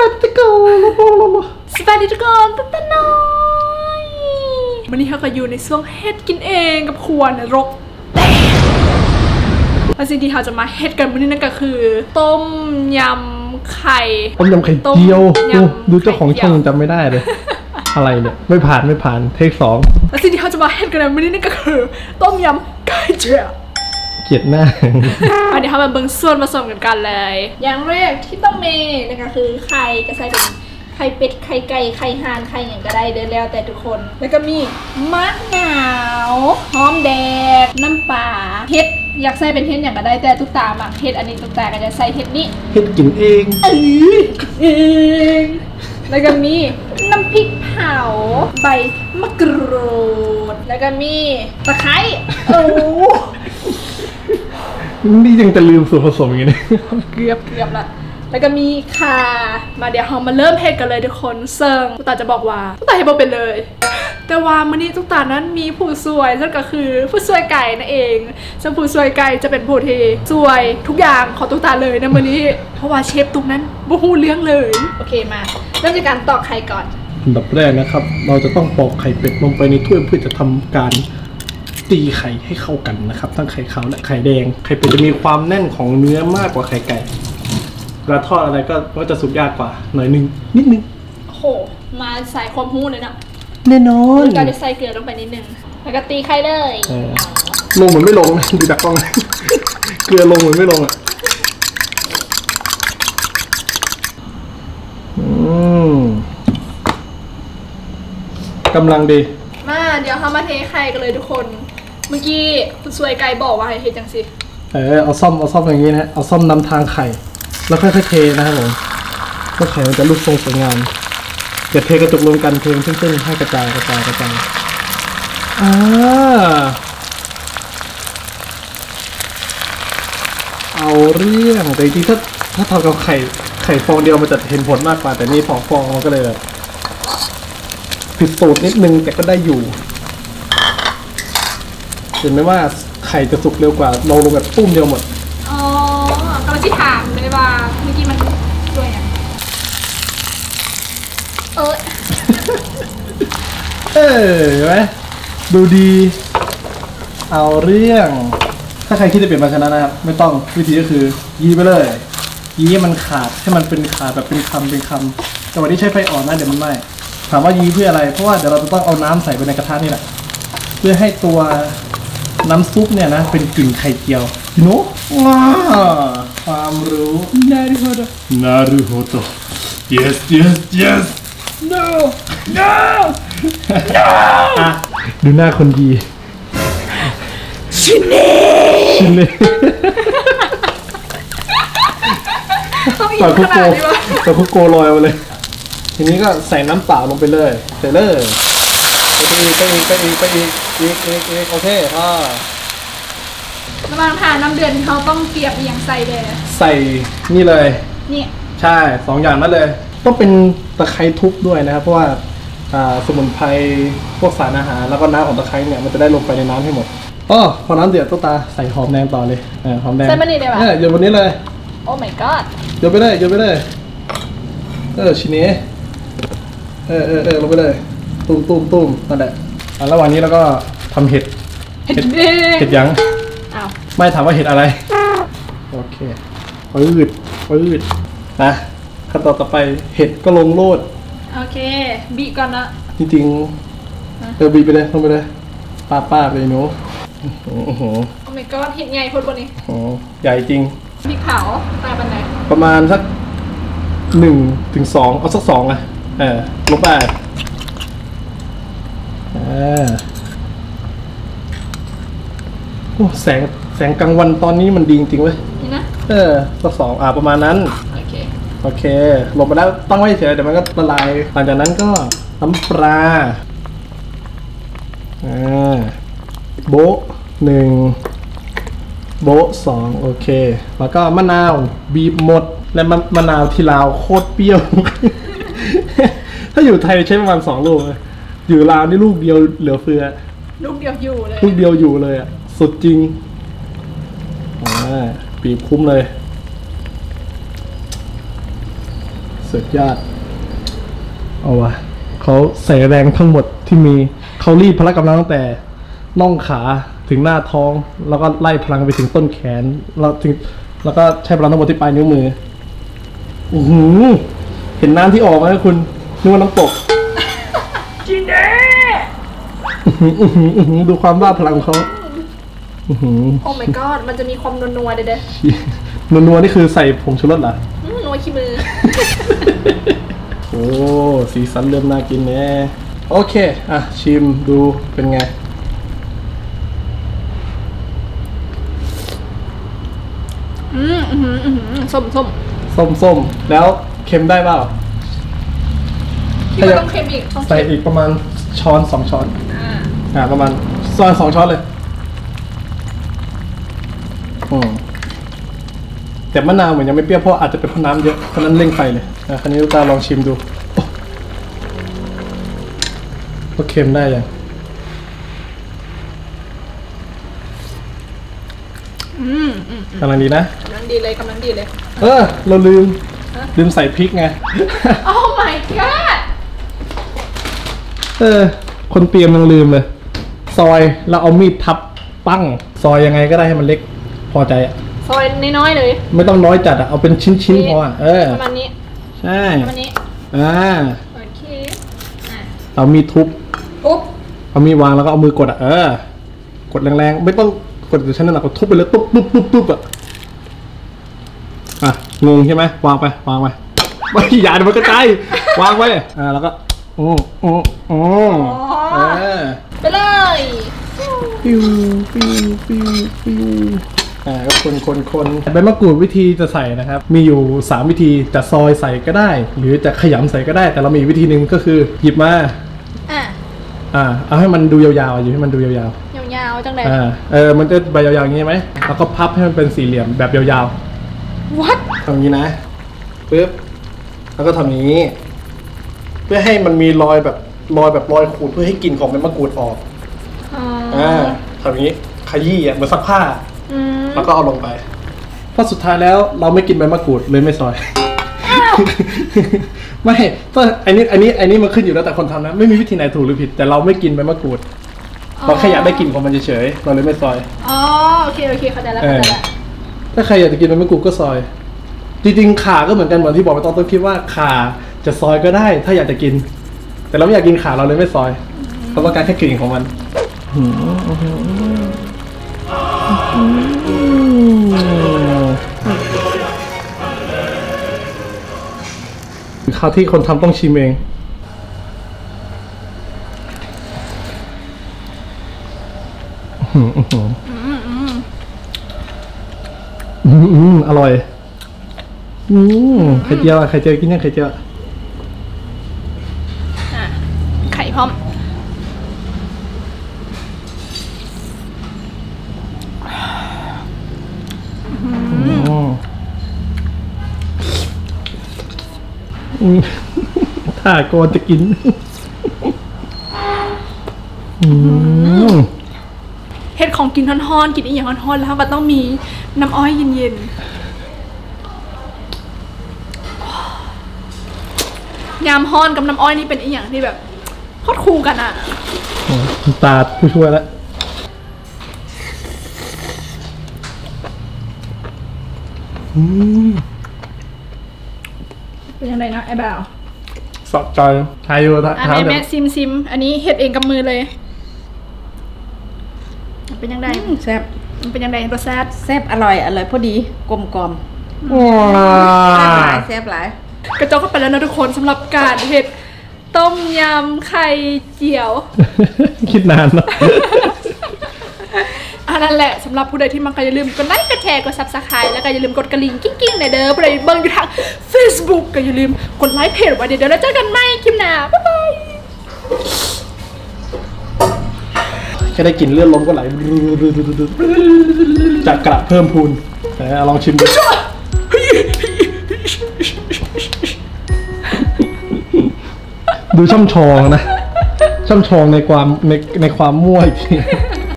บายก่อนแล้วพอแล้วสบายดีทุกคนตั้งแต่น้อยวันนี้เขาก็อยู่ในช่วงเฮ็ดกินเองกับครัวนรกแตกและสิ่งที่เขาจะมาเฮ็ดกันวันนี้นั่นก็คือ ต้มยำไข่ต้มยำไข่ต้มเจียวยำดูดูเจ้าของไข่เจียวช่องยังจำไม่ได้เลยอะไรเนี่ยไม่ผ่านไม่ผ่านเทคสองและสิ่งที่เขาจะมาเฮ็ดกันในวันนี้นั่นก็คือ ต้มยำไข่เจียว เกลียดหน้าอันนี้เขามาเบิ่งส่วนผสมกันกันเลย อย่างแรกที่ต้องมีนะคะคือไข่จะใส่เป็นไข่เป็ดไข่ไก่ไข่ห่านไข่อย่างก็ได้เดินแล้วแต่ทุกคน แล้วก็มีมะนาวหอมแดงน้ำปลาเห็ดอยากใส่เป็นเห็ดอย่างก็ได้แต่ตุ๊กตาหมักเห็ดอันนี้ตุ๊กตาก็จะใส่เห็ดนี้เฮ็ดกินเอง เอ้ยเองแล้วก็มีน้ำพริกเผาใบมะกรูด แล้วก็มีตะไคร้โอ้ นี่ยังจะลืมส่วนผสมอย่างนี้ เกือบเกือบละแล้วก็มีข่ามาเดี๋ยวเรามาเริ่มเฮ็ดกันเลยทุกคนเซิงตุ๊กตาจะบอกว่าตุ๊กตาเฮ็ดบ่เป็นเลย แต่ว่ามื้อนี้ตุ๊กตานั้นมีผู้ช่วยนั่นก็คือผู้ช่วยไก่นั่นเองซึ่งผู้ช่วยไก่จะเป็นผู้ที่ช่วยทุกอย่างของตุ๊กตาเลยนะมื้อนี้ เพราะว่าเชฟตุ๊กนั้นบ่ฮู้เรื่องเลย โอเคมา เริ่มจากการตอกไข่ก่อนอันดับแรกนะครับ เราจะต้องปอกไข่เป็ดลงไปในถ้วยเพื่อจะทำการ ตีไข่ให้เข้ากันนะครับ ทั้งไข่ขาวและไข่แดง ไข่เป็ดจะมีความแน่นของเนื้อมากกว่าไข่ไก่เวลาทอดอะไรก็ก็จะสุกยากกว่า หน่อยนึงนิดนึงโอ้โห มาใส่ความฮู้เลยนะแน่นอนการจะใส่เกลือลงไปนิดนึง แล้วก็ตีไข่เลยเออลงเหมือนไม่ลงนะดูจากกล้องเกลือลงเหมือนไม่ลงอะอืมกำลังดี มา เดี๋ยวเรามาเทไข่กันเลยทุกคน เมื่อกี้ผู้ช่วยไก่บอกว่าให้เทจังสิเออเอาซ่อมเอาซ่อมอย่างนี้นะฮะเอาซ่อมนำทางไข่ แล้วค่อยๆเทนะครับผมก็ไข่มันจะรูปทรงสวยงามอย่าเทกระจุกรวมกันเทเป็นเส้นๆให้กระจายกระจายกระจายอ่าเอาเรื่องแต่จริงๆถ้าถ้าทำกับไข่ไข่ฟองเดียวมันจะเห็นผลมากกว่าแต่นี่สองฟองมันก็เลยแบบผิดสูตรนิดนึงแต่ก็ได้อยู่ เห็นไหมว่าไข่จะสุกเร็วกว่าเราลงแบบปุ้มเดียวหมด อ๋อกำลังจะถามเลยว่าเมื่อกี้มันด้วยอะเออเออเห็นไหมดูดี เอาเรื่อง ถ้าใครคิดจะเปลี่ยนภาชนะนะครับ ไม่ต้องวิธีก็คือ ยีไปเลยยีให้มันขาดให้มันเป็นขาดแบบเป็นคำเป็นคำแต่วันนี้ใช้ไฟอ่อนนะเดี๋ยวมันไหม้ถามว่ายีเพื่ออะไร เพราะว่าเดี๋ยวเราจะต้องเอาน้ำใส่ไปในกระทะนี่แหละ เพื่อให้ตัว น้ำซุปเนี่ยนะ เป็นกลิ่นไข่เจียวโน้ว้าความรู้นารุโฮโตนารุโฮโต yes yes yes no no no อะดูหน้าคนดี ชินเน่ชินเลยต้องอีกปล่อยคุขกโกนาดนี้วะปล่อยคุกโกลอยมาเลย ทีนี้ก็ใส่น้ำเปล่าลงไปเลยใส่เลยไปอีกไปอีกไปอีกไปอีก อีกอีกอีกโอเคอ่าระหว่างทานน้ำเดือดเขาต้องเตรียมอหย่างใส่เลยใส่นี่เลย นี่ใช่สองอย่างนั้นเลย ต้องเป็นตะไคร้ทุบด้วยนะครับเพราะว่าอ่าสมุนไพรพวกสารอาหารแล้วก็น้ำของตะไคร้เนี่ยมันจะได้ลงไปในน้ำให้หมดอ๋อพอน้ำเดือดตุ๊กตาใส่หอมแดงต่อเลยเออหอมแดงใส่มันนี่ได้ปะเออโยนบนนี้เลยโอ้ my god โยนไปเลยโยนไปเลยเออชิเน่เออเออเออลงไปเลยตุ้มตุ้มตุ้มนั่นแหละ อะระหว่างนี้เราก็ทำเห็ดเห็ดเด้เห็ดยัง อ้าวไม่ถามว่าเห็ดอะไร โอเคปืดปืดนะขั้นตอนต่อไปเห็ดก็ลงโลด โอเค บีก่อนนะ จริงๆเออบีบไปเลยลงไปเลยป้าป้าไปหนูโอ้โหโอ้โหโอ้ my god เห็ดไงพดบนนี้โอ้โหใหญ่จริงพริกเผาตายบันไดประมาณสักหนึ่งถึงสองเอาสักสองอะเออลงไปเออ โอ้แสงแสงกลางวันตอนนี้มันดีจริงๆเว้ยนี่นะ เออสักสองอ่าประมาณนั้น โอเค โอเคลงมาแล้วตั้งไว้เฉยเดี๋ยวมันก็ละลาย หลังจากนั้นก็น้ำปลาอ่าโบะหนึ่งโบะสองโอเค แล้วก็มะนาวบีบหมด และมะมะนาวที่ลาวโคตรเปรี้ยว ถ้าอยู่ไทยใช้ประมาณสองลูกเลย อยู่ลาวนี่ลูกเดียวเหลือเฟือ ลูกเดียวอยู่เลยลูกเดียวอยู่เลยอะสุดจริงอ่าบีบคุ้มเลยสุดยอดเอาวะเขาใส่แรงทั้งหมดที่มีเขารีดพละกำลังตั้งแต่น่องขาถึงหน้าท้อง แล้วก็ไล่พลังไปถึงต้นแขน แล้วถึงแล้วก็ใช้พลังทั้งหมดที่ปลายนิ้วมืออือหือเห็นน้ำที่ออกไหมคุณนึกว่าน้ำตก กินเด้อื้อหืออื้อหืออื้อหือดูความบ้าพลังของเขาอื้อหือโอ้ my god มันจะมีความนัวๆเด้อนัวๆนี่คือใส่ผงชูรสเหรอๆอื้อนัวขี้มือ โอ้ สีสันเริ่มน่ากินแน่โอเค อะ ชิมดูเป็นไง อืมอืมอืมอืมส้มส้มส้มส้มแล้วเค็มได้เปล่า คิดว่าต้องเค็มอีกต้องใส่เค็มอีกประมาณช้อนสองช้อน อ่าอ่าประมาณซอยสองช้อนเลยอืมแต่มะนาวเหมือนยังไม่เปรี้ยวเพราะอาจจะเป็นเพราะน้ำเยอะเพราะนั้นเร่งไฟเลยอะคันนี้ลูกตาลองชิมดูโอ้ว่าเค็มได้ยังอืมอืมกำลังดีนะ กำลังดีเลยกำลังดีเลย เออ เราลืม ลืมใส่พริกไง โอ้ my god เออ คนเตรียมยังลืมเลย ซอยแล้วเอามีดทับปั้ง ซอยยังไงก็ได้ให้มันเล็กพอใจอะซอยน้อยๆเลยไม่ต้องน้อยจัดอะเอาเป็นชิ้นๆพออะเออประมาณนี้ใช่ประมาณนี้อ่าโอเคอะเอามีดทุบปุ๊บเอามีดวางแล้วก็เอามือกดอะเออ กดแรงๆ ไม่ต้องกดแต่ชั้นนั้นหนักกดทุบไปเลยตุ๊บตุ๊บตุ๊บตุ๊บอะอะงงใช่ไหมวางไปวางไปไม่อย่าเดี๋ยวมันกระจายวางไว้อ่าแล้วก็โอ้โอ้โอ้เออไปเลยปิ้วปิ้วปิ้วปิ้วอ่าก็คนคนคนใบมะกรูดวิธีจะใส่นะครับ มีอยู่ 3 วิธีจะซอยใส่ก็ได้ หรือจะขยำใส่ก็ได้ แต่เรามีวิธีหนึ่งก็คือ หยิบมาอะอ่าเอาให้มันดูยาวๆอยู่ให้มันดูยาวยาวๆจังเลยๆอ่าเออมันจะใบยาวๆอย่างนี้ใช่ไหมแล้วก็พับให้มันเป็นสี่เหลี่ยมแบบยาว what ๆทำอย่างนี้นะปึ๊บแล้วก็ทำอย่างนี้เพื่อให้มันมีรอยแบบรอยแบบรอยขูดเพื่อให้กลิ่นของใบมะกรูดออกอ๋ออ่าทำอย่างนี้ขยี้อะเหมือนซักผ้า อืมแล้วก็เอาลงไป เพราะสุดท้ายแล้วเราไม่กินใบมะกรูดเลยไม่ซอย ไม่ก็อันนี้อันนี้อันนี้มันขึ้นอยู่แล้วแต่คนทำนะ ไม่มีวิธีไหนถูกหรือผิด แต่เราไม่กินใบมะกรูดเราแค่อยากได้กลิ่นของมันเฉยๆเราเลยไม่ซอย อ๋อโอเคโอเคเข้าใจแล้วเอเข้าอใจแล้วถ้าใครอยากจะกินใบมะกรูดก็ซอย จริงๆขาก็เหมือนกันเหมือนที่บอกไปตอนต้นคลิปว่าขา จะซอยก็ได้ ถ้าอยากจะกิน แต่เราไม่อยากกินขาเราเลยไม่ซอย เพราะว่าการแค่กลิ่นของมันข้าวที่คนทำต้องชิมเองอืมอืมอร่อย อืมไข่เจียวไข่เจียวกินยังไข่เจียวอะ อะไข่ พร้อมอืมอืมถ้าก่อนจะกินอืมเฮ็ดของกินฮ้อนๆ กินอีกอย่างฮ้อนๆ แล้วก็ต้องมีน้ำอ้อยเย็นๆ ยามฮ้อนกับน้ำอ้อยนี่เป็นอีกอย่างที่แบบ โคตรคู่กันอะคุณตาผู้ช่วยแล้วอืมเป็นยังไงนะไอ้บ่าวสะใจทายอยู่ทาอันทายนี้แบแม่บซิมซิม อันนี้เฮ็ดเองกับมือเลย เป็นยังไงแซ่บมันเป็นยังไงรสชาติแซ่บอร่อย อร่อยพอดี กลมกล่อมว้าแซ่บหลายแซ่บหลายกระจอกเข้าไปแล้วนะทุกคนสำหรับการเห็ด ต้มยำไข่เจียว คิดนานเนาะอันนั้นแหละสำหรับผู้ใดที่มักก็อย่าลืมกดไลค์กดแชร์กดซับสไครต์แล้วก็อย่าลืมกดกระลิ่งกิ้งๆในอยเด้อผู้ใดเบิ่งอยู่ทาง Facebook ก็อย่าลืมกดไลค์เพจไว้เดี๋ยวเราเจอกันใหม่คลิปหน้าบ๊ายบายแค่ได้กลิ่นเลือดลมก็ไหลจากกระเพิ่มพูนแต่ลองชิมดู ดูช่ำชองนะ ช่ำชองในความในในความมั่วอีกที